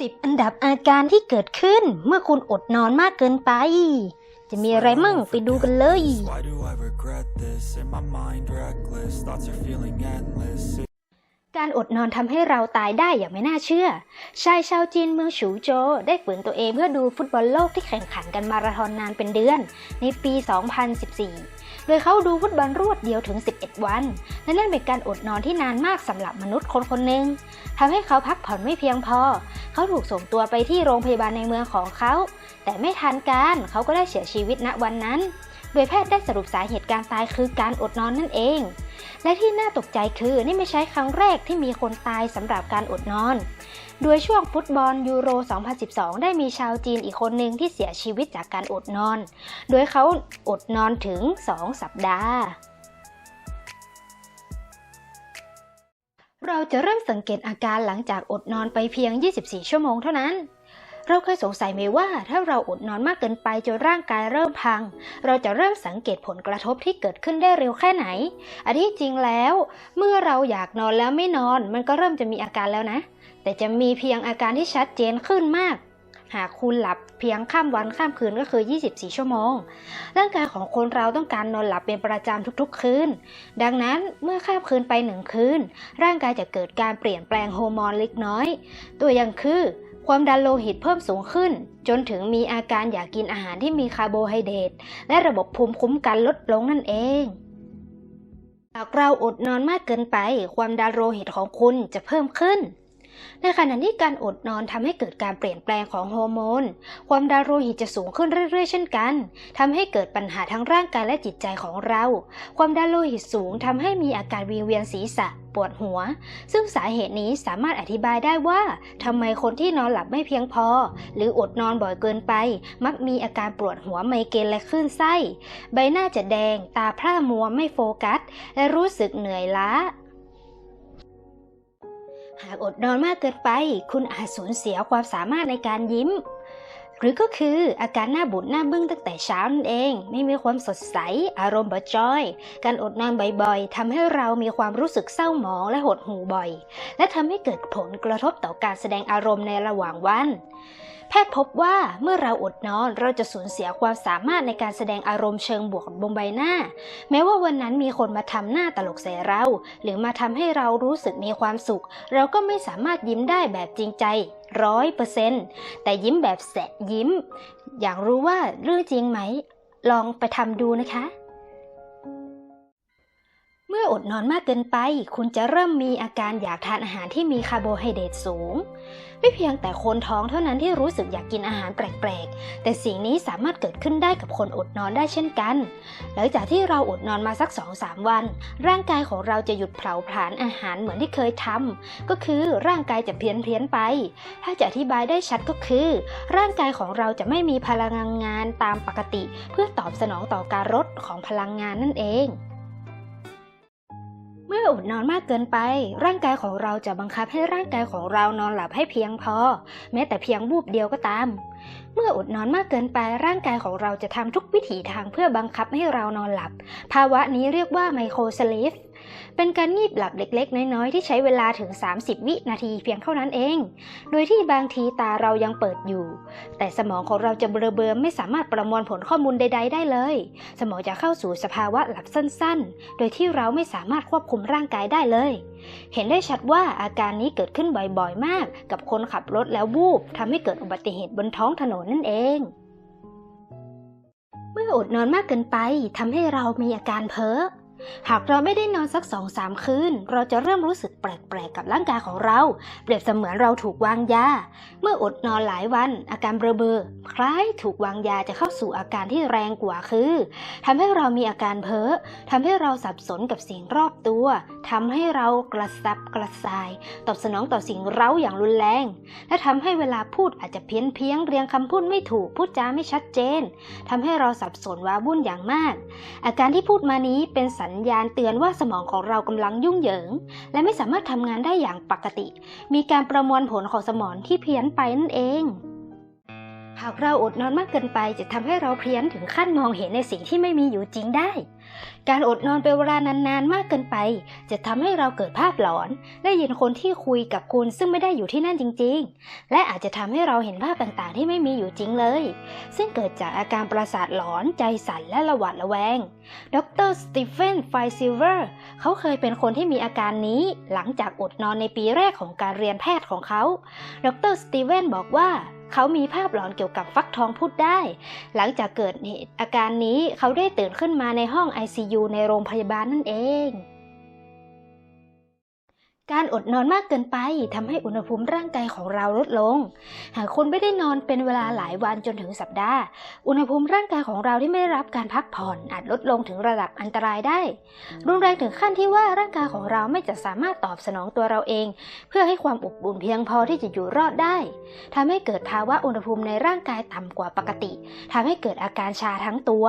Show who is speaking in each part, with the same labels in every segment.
Speaker 1: 10 อันดับอาการที่เกิดขึ้นเมื่อคุณอดนอนมากเกินไป จะมีอะไรมั่งไปดูกันเลย การอดนอนทำให้เราตายได้อย่างไม่น่าเชื่อ ชายชาวจีนเมืองฉูโจได้ฝืนตัวเองเพื่อดูฟุตบอลโลกที่แข่งขันกันมาราธอนนานเป็นเดือน ในปี 2014 โดยเขาดูฟุตบอลรวดเดียวถึง 11 วัน และนั่นเป็นการอดนอนที่นานมากสำหรับมนุษย์คนคนหนึ่งทำให้เขาพักผ่อนไม่เพียงพอ เขาถูกส่งตัวไปที่โรงพยาบาลในเมืองของเขา แต่ไม่ทันการเขาก็ได้เสียชีวิตณวันนั้น โดยแพทย์ได้สรุปสาเหตุการตายคือการอดนอนนั่นเอง และที่น่าตกใจคือนี่ไม่ใช่ครั้งแรกที่มีคนตายสำหรับการอดนอน โดยช่วงฟุตบอลยูโร 2012 ได้มีชาวจีนอีกคนหนึ่งที่เสียชีวิตจากการอดนอน โดยเขาอดนอนถึง 2 สัปดาห์เราจะเริ่มสังเกตอาการหลังจากอดนอนไปเพียง 24 ชั่วโมงเท่านั้น เราเคยสงสัยไหมว่าถ้าเราอดนอนมากเกินไปจนร่างกายเริ่มพัง เราจะเริ่มสังเกตผลกระทบที่เกิดขึ้นได้เร็วแค่ไหน อันที่จริงแล้ว เมื่อเราอยากนอนแล้วไม่นอน มันก็เริ่มจะมีอาการแล้วนะ แต่จะมีเพียงอาการที่ชัดเจนขึ้นมาก หากคุณหลับเพียงข้ามวันข้ามคืนก็คือ 24 ชั่วโมง ร่างกายของคนเราต้องการนอนหลับเป็นประจำทุกๆ คืน ดังนั้นเมื่อข้ามคืนไปหนึ่งคืน ร่างกายจะเกิดการเปลี่ยนแปลงฮอร์โมนเล็กน้อย ตัวอย่างคือ ความดันโลหิตเพิ่มสูงขึ้น จนถึงมีอาการอยากกินอาหารที่มีคาร์โบไฮเดรตและระบบภูมิคุ้มกันลดลงนั่นเองหากเราอดนอนมากเกินไป ความดันโลหิตของคุณจะเพิ่มขึ้น ในขณะที่การอดนอนทำให้เกิดการเปลี่ยนแปลงของฮอร์โมน ความดันโลหิตจะสูงขึ้นเรื่อยๆ เช่นกันทำให้เกิดปัญหาทั้งร่างกายและจิตใจของเรา ความดันโลหิตสูงทำให้มีอาการวิงเวียนศีรษะปวดหัว ซึ่งสาเหตุนี้สามารถอธิบายได้ว่าทำไมคนที่นอนหลับไม่เพียงพอ หรืออดนอนบ่อยเกินไป มักมีอาการปวดหัวไมเกรนและคลื่นไส้ ใบหน้าจะแดง ตาพร่ามัวไม่โฟกัส และรู้สึกเหนื่อยล้า หากอดนอนมากเกินไป คุณอาจสูญเสียความสามารถในการยิ้ม หรือก็คืออาการหน้าบุดหน้าบึ้งตั้งแต่เช้านั่นเอง ไม่มีความสดใส อารมณ์บจอย การอดนอนบ่อยๆทำให้เรามีความรู้สึกเศร้าหมองและหดหู่บ่อย และทำให้เกิดผลกระทบต่อการแสดงอารมณ์ในระหว่างวัน แพทย์พบว่าเมื่อเราอดนอนเราจะสูญเสียความสามารถในการแสดงอารมณ์เชิงบวกบนใบหน้า แม้ว่าวันนั้นมีคนมาทำหน้าตลกใส่เรา หรือมาทำให้เรารู้สึกมีความสุข เราก็ไม่สามารถยิ้มได้แบบจริงใจร้อยเปอร์เซนต์แต่ยิ้มแบบแสะยิ้ม อยากรู้ว่าเรื่องจริงไหม ลองไปทำดูนะคะ เมื่ออดนอนมากเกินไป คุณจะเริ่มมีอาการอยากทานอาหารที่มีคาร์โบไฮเดรตสูง ไม่เพียงแต่คนท้องเท่านั้นที่รู้สึกอยากกินอาหารแปลกๆ แต่สิ่งนี้สามารถเกิดขึ้นได้กับคนอดนอนได้เช่นกัน หลังจากที่เราอดนอนมาสัก 2-3 วัน ร่างกายของเราจะหยุดเผาผลาญอาหารเหมือนที่เคยทำก็คือร่างกายจะเพี้ยนเพียนๆไป ถ้าจะอธิบายได้ชัดก็คือ ร่างกายของเราจะไม่มีพลังงานตามปกติ เพื่อตอบสนองต่อการลดของพลังงานนั่นเอง ออดนอนมากเกินไป ร่างกายของเราจะบังคับให้ร่างกายของเรานอนหลับให้เพียงพอ แม้แต่เพียงบูบเดียวก็ตาม เมื่ออดนอนมากเกินไป ร่างกายของเราจะทำทุกวิถีทางเพื่อบังคับให้เรานอนหลับ ภาวะนี้เรียกว่าไมโครสลีฟ เป็นการงีบหลับเล็กๆ น้อยๆ ที่ใช้เวลาถึง 30 วินาทีเพียงเท่านั้นเอง โดยที่บางทีตาเรายังเปิดอยู่ แต่สมองของเราจะเบลอๆไม่สามารถประมวลผลข้อมูลใด ๆ ได้เลย สมองจะเข้าสู่สภาวะหลับสั้นๆ โดยที่เราไม่สามารถควบคุมร่างกายได้เลย เห็นได้ชัดว่าอาการนี้เกิดขึ้นบ่อยๆ มาก กับคนขับรถแล้ววูบทำให้เกิดอุบัติเหตุบนท้องถนนนั่นเองเมื่ออดนอนมากเกินไปทำให้เรามีอาการเพ้อ หากเราไม่ได้นอนสักสองสามคืน เราจะเริ่มรู้สึก ปลกๆกับร่างกายของเรา เปรียบเสมือนเราถูกวางยา เมื่ออดนอนหลายวัน อาการเบลอๆคล้ายถูกวางยาจะเข้าสู่อาการที่แรงกว่าคือทำให้เรามีอาการเพ้อทำให้เราสับสนกับสิ่งรอบตัวทำให้เรากระสับกระส่าย ตอบสนองต่อสิ่งเร้าอย่างรุนแรง และทำให้เวลาพูดอาจจะเพี้ยนเพียงเรียงคำพูดไม่ถูกพูดจาไม่ชัดเจนทำให้เราสับสนว้าวุ่นอย่างมาก อาการที่พูดมานี้เป็นสัญญาณเตือนว่าสมองของเรากำลังยุ่งเหยิง และไม่สามารถทำงานได้อย่างปกติ มีการประมวลผลของสมองที่เพี้ยนไปนั่นเอง หากเราอดนอนมากเกินไปจะทำให้เราเพี้ยนถึงขั้นมองเห็นในสิ่งที่ไม่มีอยู่จริงได้ การอดนอนเป็นเวลานานๆมากเกินไป จะทำให้เราเกิดภาพหลอน ได้ยินคนที่คุยกับคุณซึ่งไม่ได้อยู่ที่นั่นจริง ๆ และอาจจะทำให้เราเห็นภาพต่างๆ ที่ไม่มีอยู่จริงเลย ซึ่งเกิดจากอาการประสาทหลอนใจสั่นและระหวาดระแวง ดรสตีเฟน ไฟซิลเวอร์ เขาเคยเป็นคนที่มีอาการนี้ หลังจากอดนอนในปีแรกของการเรียนแพทย์ของเขา ดรสตีเวนบอกว่า เขามีภาพหลอนเกี่ยวกับฟักทองพูดได้ หลังจากเกิดเหตุอาการนี้เขาได้ตื่นขึ้นมาในห้อง ICU ในโรงพยาบาลนั่นเอง การอดนอนมากเกินไปทำให้อุณหภูมิร่างกายของเราลดลง หากคุณไม่ได้นอนเป็นเวลาหลายวันจนถึงสัปดาห์ อุณหภูมิร่างกายของเราที่ไม่ได้รับการพักผ่อนอาจลดลงถึงระดับอันตรายได้ รุนแรงถึงขั้นที่ว่าร่างกายของเราไม่จะสามารถตอบสนองตัวเราเอง เพื่อให้ความอบอุ่นเพียงพอที่จะอยู่รอดได้ทำให้เกิดภาวะอุณหภูมิในร่างกายต่ำกว่าปกติทำให้เกิดอาการชาทั้งตัว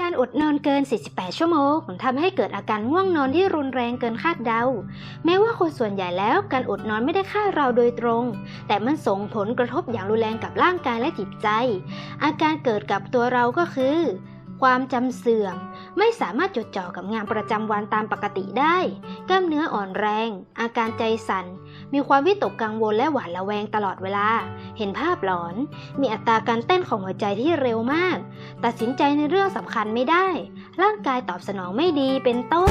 Speaker 1: การอดนอนเกิน 48 ชั่วโมงทำให้เกิดอาการง่วงนอนที่รุนแรงเกินคาดเดา แม้ว่าคนส่วนใหญ่แล้วการอดนอนไม่ได้ฆ่าเราโดยตรง แต่มันส่งผลกระทบอย่างรุนแรงกับร่างกายและจิตใจ อาการเกิดกับตัวเราก็คือ ความจำเสื่อม ไม่สามารถจดจ่อกับงานประจำวันตามปกติได้ กล้ามเนื้ออ่อนแรง อาการใจสั่น มีความวิตกกังวลและหวาดระแวงตลอดเวลา เห็นภาพหลอน มีอัตราการเต้นของหัวใจที่เร็วมาก ตัดสินใจในเรื่องสำคัญไม่ได้ ร่างกายตอบสนองไม่ดีเป็นต้น